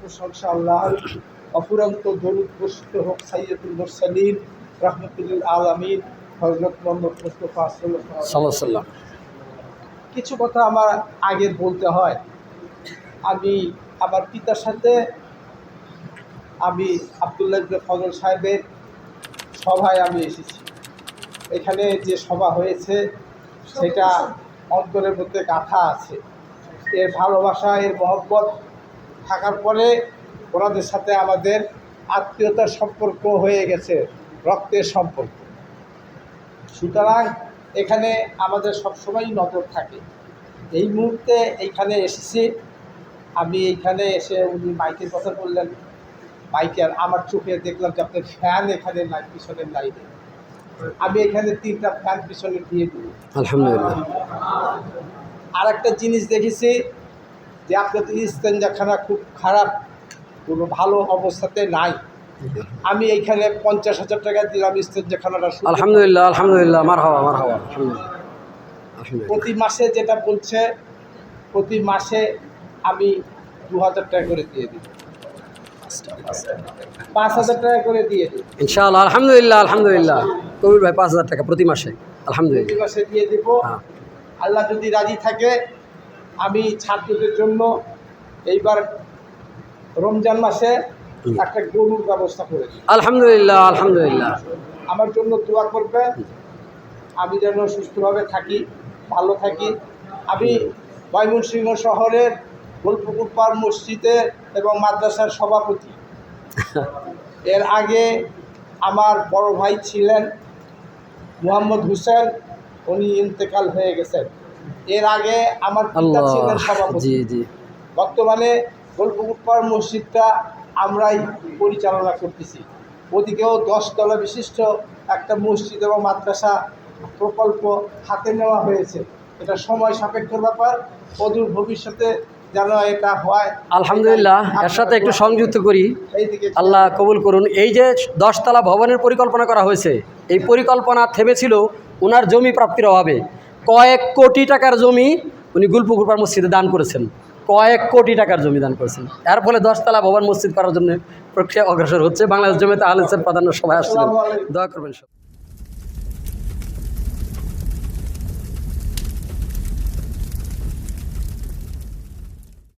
প্রশংসা আল্লাহ অফুরন্ত দরুদ বর্ষিত হোক সাইয়দুল মুরসালিন রহমতুল্লিল আলমিন হজরত মোহাম্মদ মুস্তফা সাল্লাম কিছু কথা আমার আগের বলতে হয়। আমি আমার পিতার সাথে আমি আবদুল্লাহ ফজল সাহেবের সভায় আমি এসেছি। এখানে যে সভা হয়েছে সেটা অন্তরের মধ্যে গাথা আছে। এর ভালোবাসা এর মহব্বত থাকার পরে ওনাদের সাথে আমাদের আত্মীয়তার সম্পর্ক হয়ে গেছে রক্তের সম্পর্ক। সুতরাং এখানে আমাদের সবসময় নজর থাকে। এই মুহূর্তে এইখানে এসেছি। আমি এইখানে এসে উনি মাইকের কথা বললেন। মাইকে আর আমার চোখে দেখলাম যে আপনার ফ্যান এখানে নাই পিছনের লাইনে। আমি এখানে তিনটা ফ্যান পিছনে দিয়ে দিই। আলহামদুলিল্লাহ। আর একটা জিনিস দেখেছি যে আপনাদের ইস্তেঞ্জাখানা খুব খারাপ কোনো ভালো অবস্থাতে নাই। আমি এইখানে পঞ্চাশ হাজার টাকা দিলাম ইস্তেঞ্জাখানাটা আলহামদুলিল্লাহ আলহামদুলিল্লাহ আমার হওয়া আমার হওয়া প্রতি মাসে যেটা বলছে প্রতি মাসে আমি দু হাজার টাকা করে দিয়ে দিই। পাঁচ হাজার টাকা করে দিয়ে দিই। ইনশাআল্লাহ আলহামদুলিল্লাহ আলহামদুলিল্লাহ। কবির ভাই পাঁচ হাজার টাকা প্রতি মাসে আলহামদুলিল্লাহ। প্রতি মাসে দিয়ে দিব। হ্যাঁ। আল্লাহ যদি রাজি থাকে আমি ছাত্রদের জন্য এইবার রমজান মাসে একটা গরুর ব্যবস্থা করে দিই আলহামদুলিল্লাহ আলহামদুলিল্লাহ। আমার জন্য দোয়া করবে। আমি যেন সুস্থভাবে থাকি ভালো থাকি। আমি ময়মনসিংহ শহরের গোলপুকুর পাড় মসজিদের এবং মাদ্রাসার সভাপতি। এর আগে আমার বড় ভাই ছিলেন মুহাম্মদ হুসেন উনি ইন্তেকাল হয়ে গেছেন। এর আগে আমার পিতা আল্লাহ ছিলেন সভাপতি। জি জি। বর্তমানে গোলপুকুর মসজিদটা আমরাই পরিচালনা করতেছি। ওদিকেও দশতলা বিশিষ্ট একটা মসজিদ এবং মাদ্রাসা প্রকল্প হাতে নেওয়া হয়েছে। এটা সময় সাপেক্ষর ব্যাপার অদূর ভবিষ্যতে যেন এটা হয় আলহামদুলিল্লাহ এর সাথে একটু সংযুক্ত করি। আল্লাহ কবুল করুন। এই যে দশতলা ভবনের পরিকল্পনা করা হয়েছে এই পরিকল্পনা থেমেছিল ওনার জমি প্রাপ্তির অভাবে। কয়েক কোটি টাকার জমি উনি গুলপুকুরপাড় মসজিদে দান করেছেন। কয়েক কোটি টাকার জমি দান করেছেন। এর ফলে দশতলা ভবন মসজিদ করার জন্য প্রক্রিয়া অগ্রসর হচ্ছে। বাংলাদেশ জমিতে আহলেসের প্রাধান্য সবাই আসছিলেন দয়া করবেন সব।